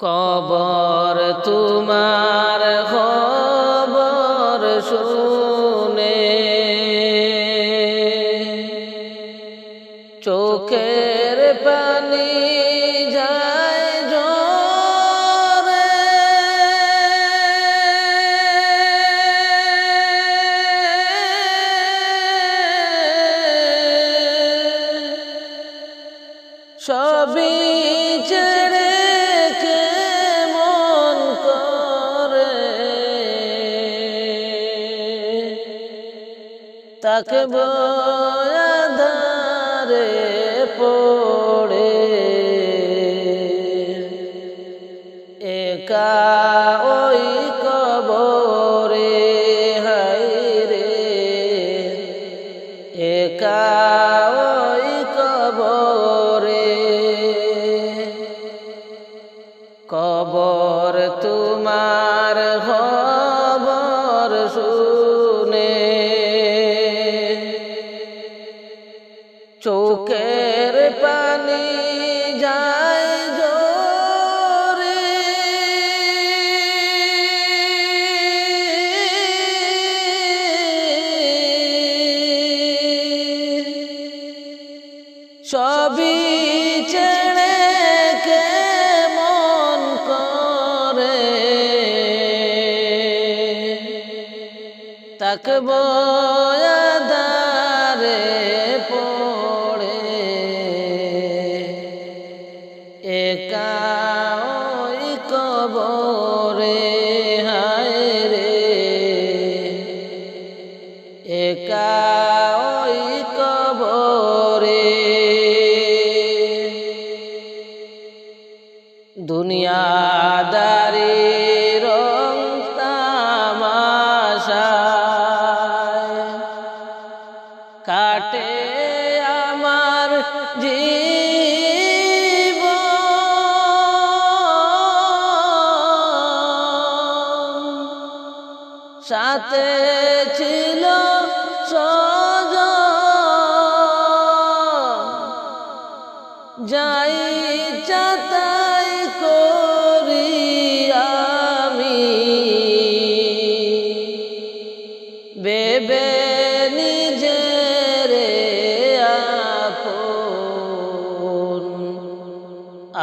কবর তোমার একা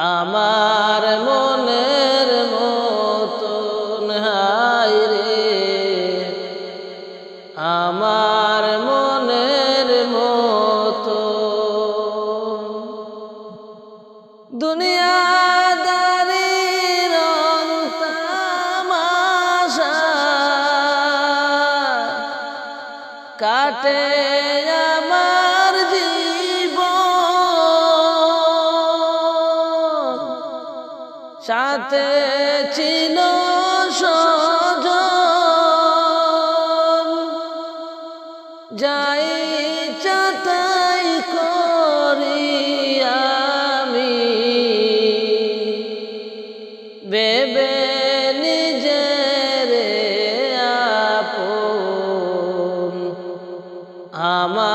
আমার আমার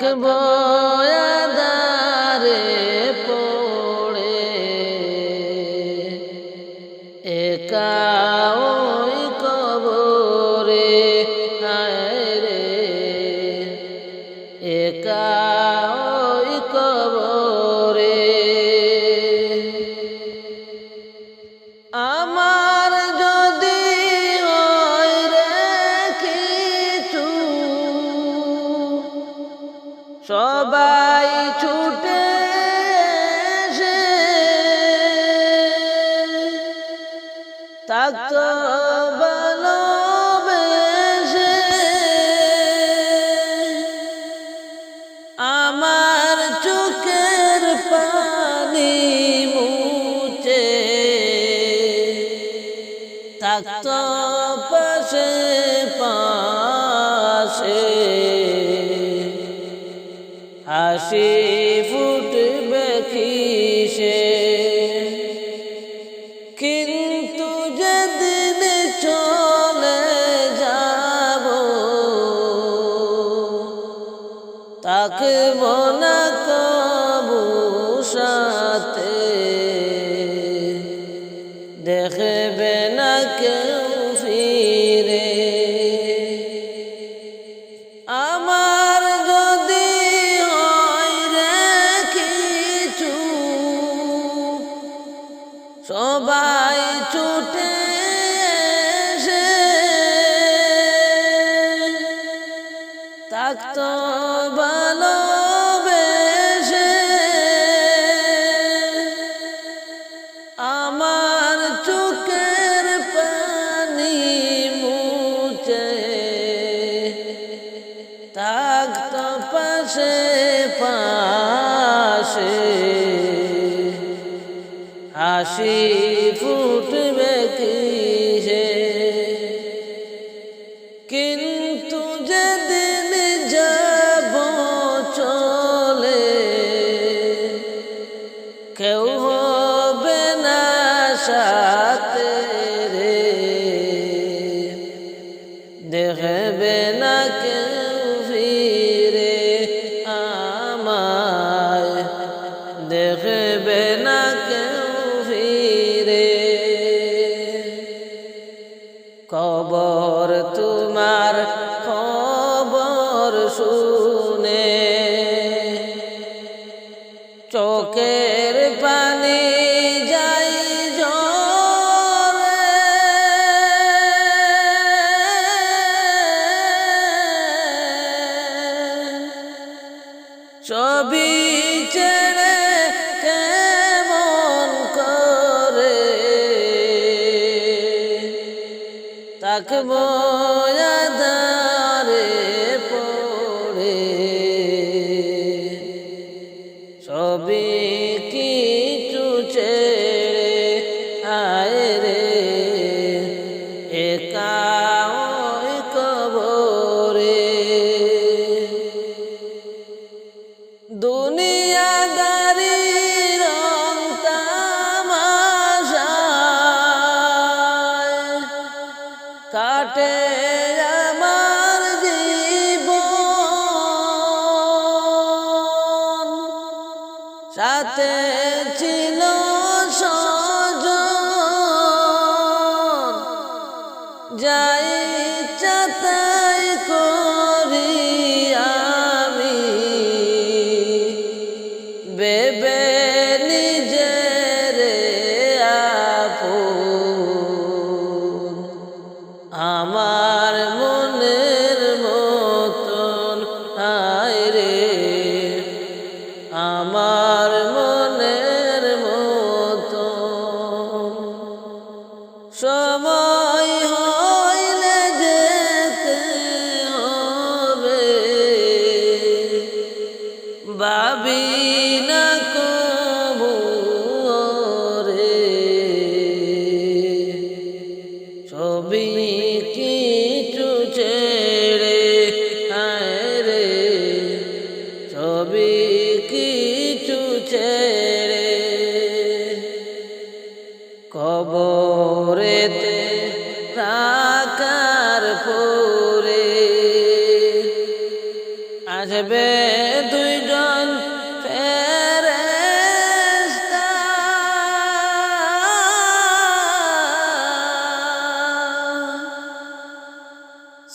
থাকবো সবাই ছুটে again. আয়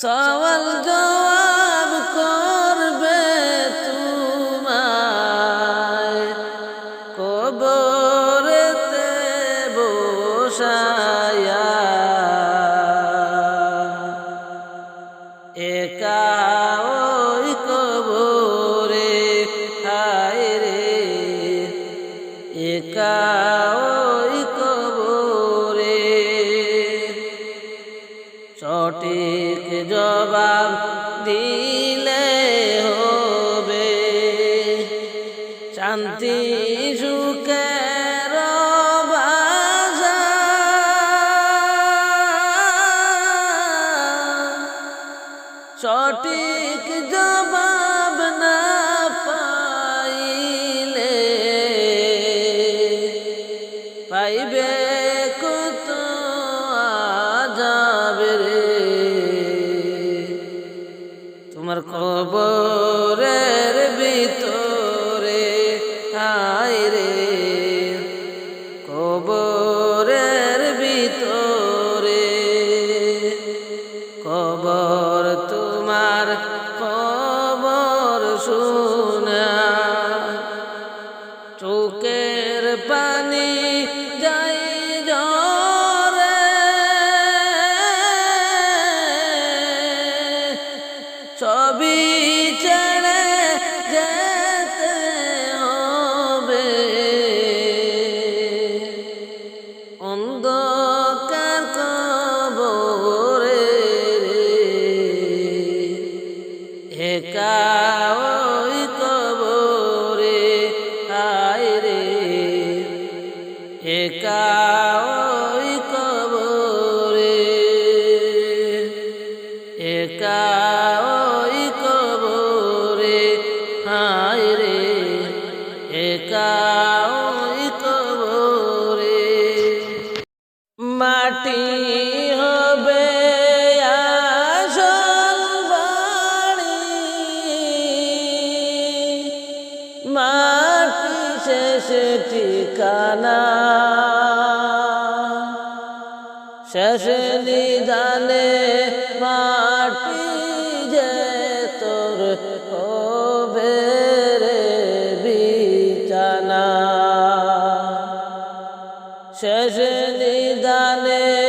সওয়াল শেষ নিদানে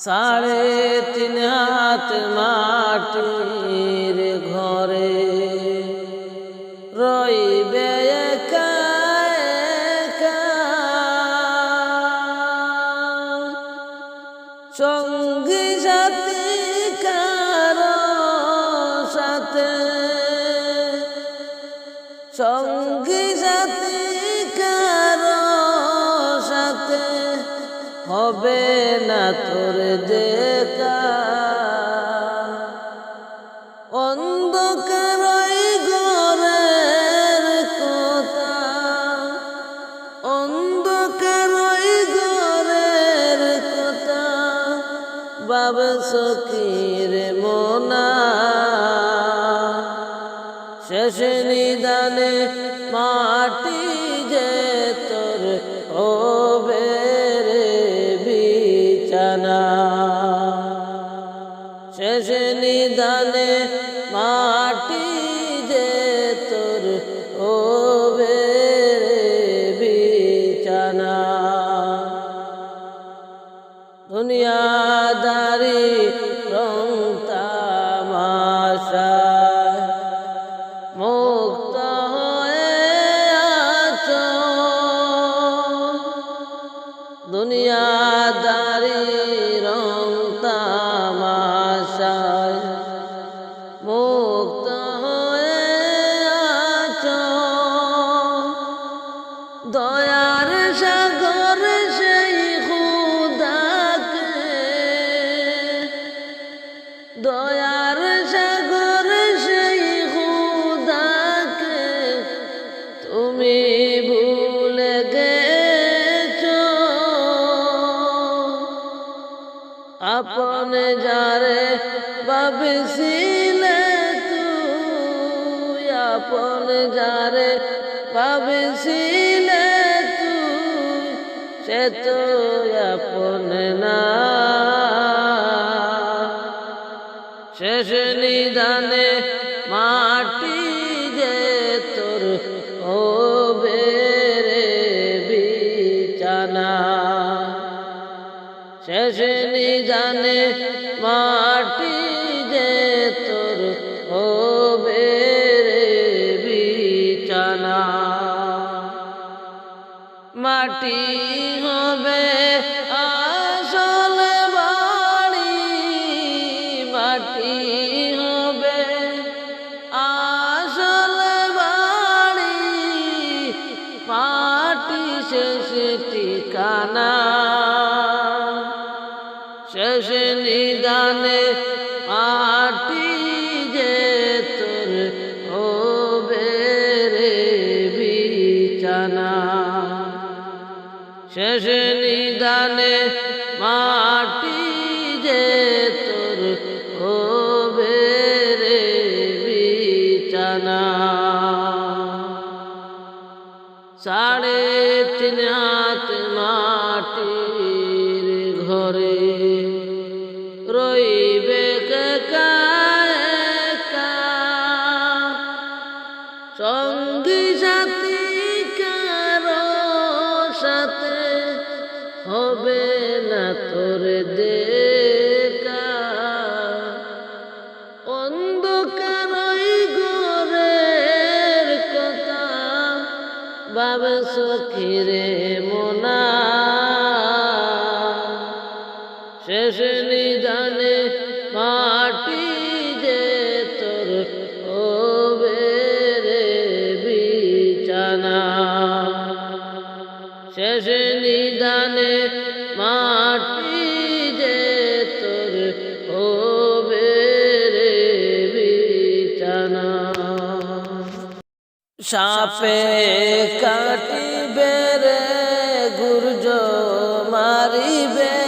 साढ़े तीन हाथ माटी তোর যে অন্ধকার ঘরের কথা। অন্ধকার ঘরের কথা। বাবা সখীর মোনা। শেষ নিদানে মা মাটি ঘরে রইবে সঙ্গী সাথী কার সাথে হবে না তোর দেখা। অন্ধকার ঘরের কথা বাবে সখীরে সাপে কাটিবে রে গুর্জ মারিবে।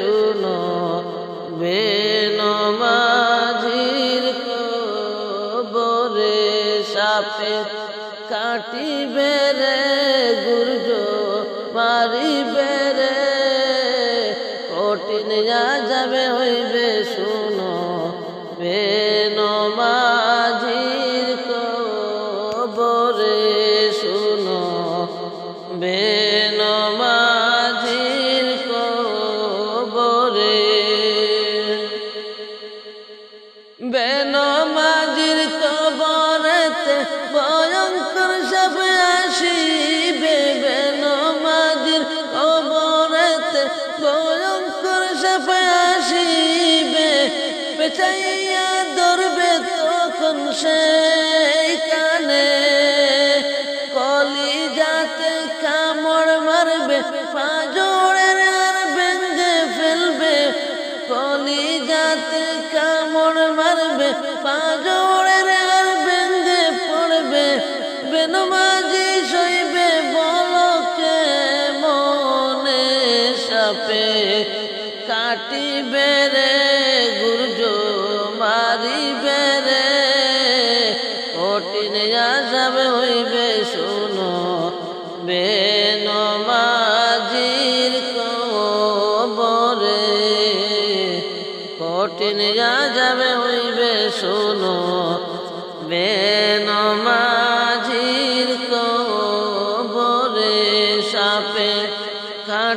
শুনো বেনমাঝির বরে সাপে কাটি বেড়ে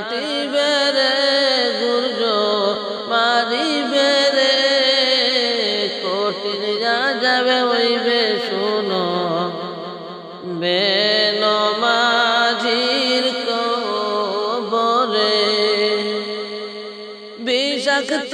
লাঠি বেড়ে গুর্জ কঠিন যা যাবে হইবে শোনো। বেনমাঝির কবরে বিষাক্ত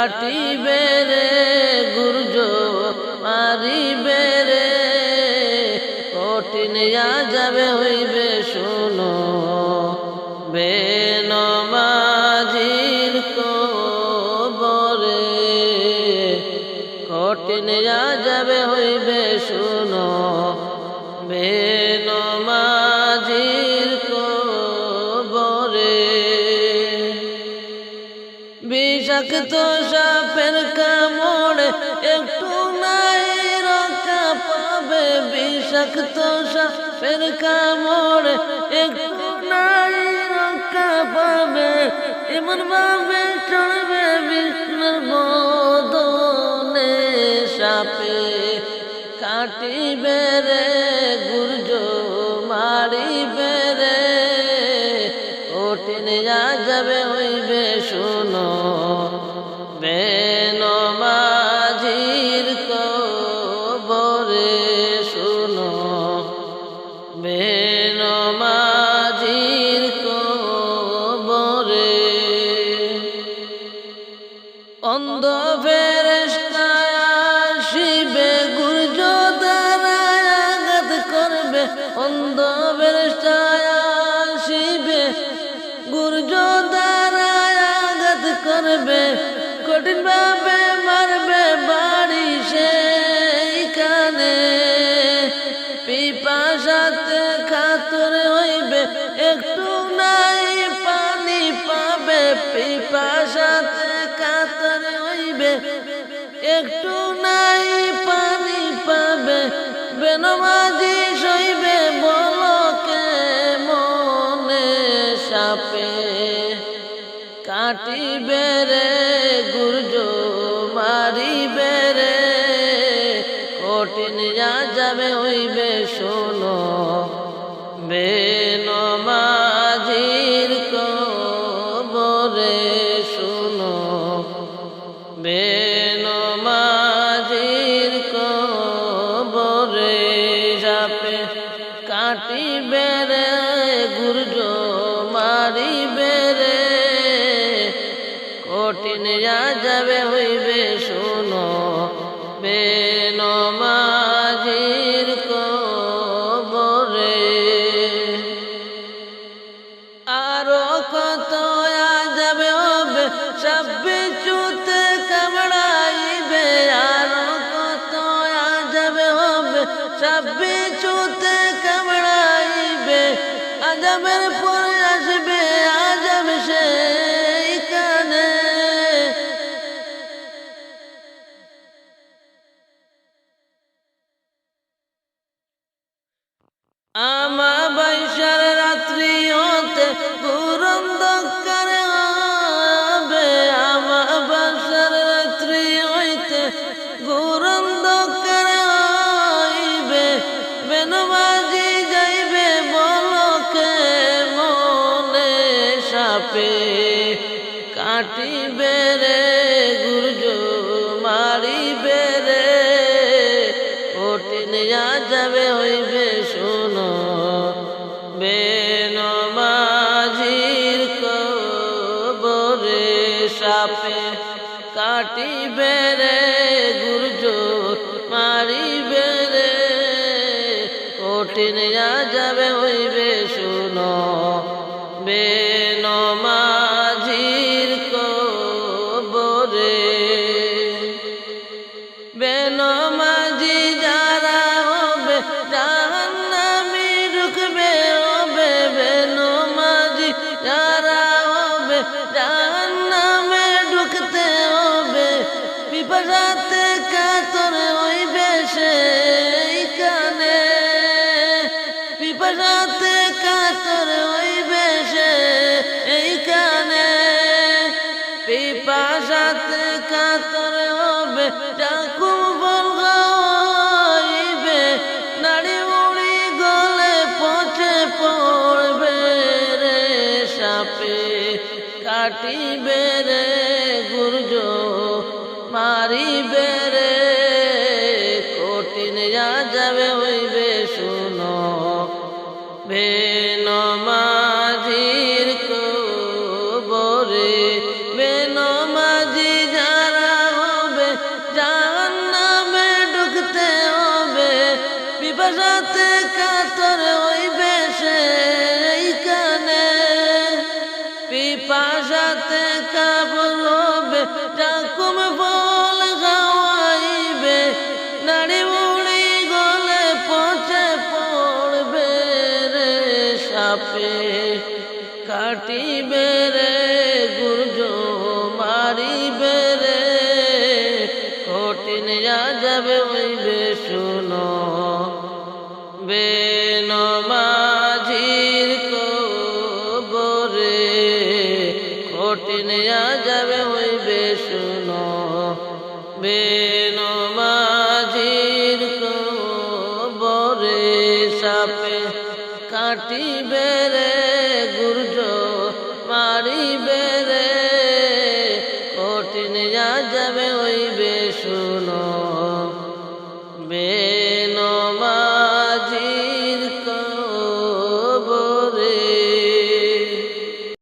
লাঠি বেড়ে গুরুজ মারি বেড়ে কঠিন যাবে হইবে লাগতো সাপের কামড়, একটু নাই রক্ষা পাবে, এমন ভাবে চড়বে বিষ্ণুর বদনে। সাপে কাটিবে রে, গুর্জ মারিবে রে ওটিনে যা যাবে হইবে শু একটু নাই পানি পাবে বেনমাজি সইবে বলকে মনে সাপে কাটিবে? ডাকুবল গলে পড়বে সাপে কাটিবে রে গুরজ মারিবে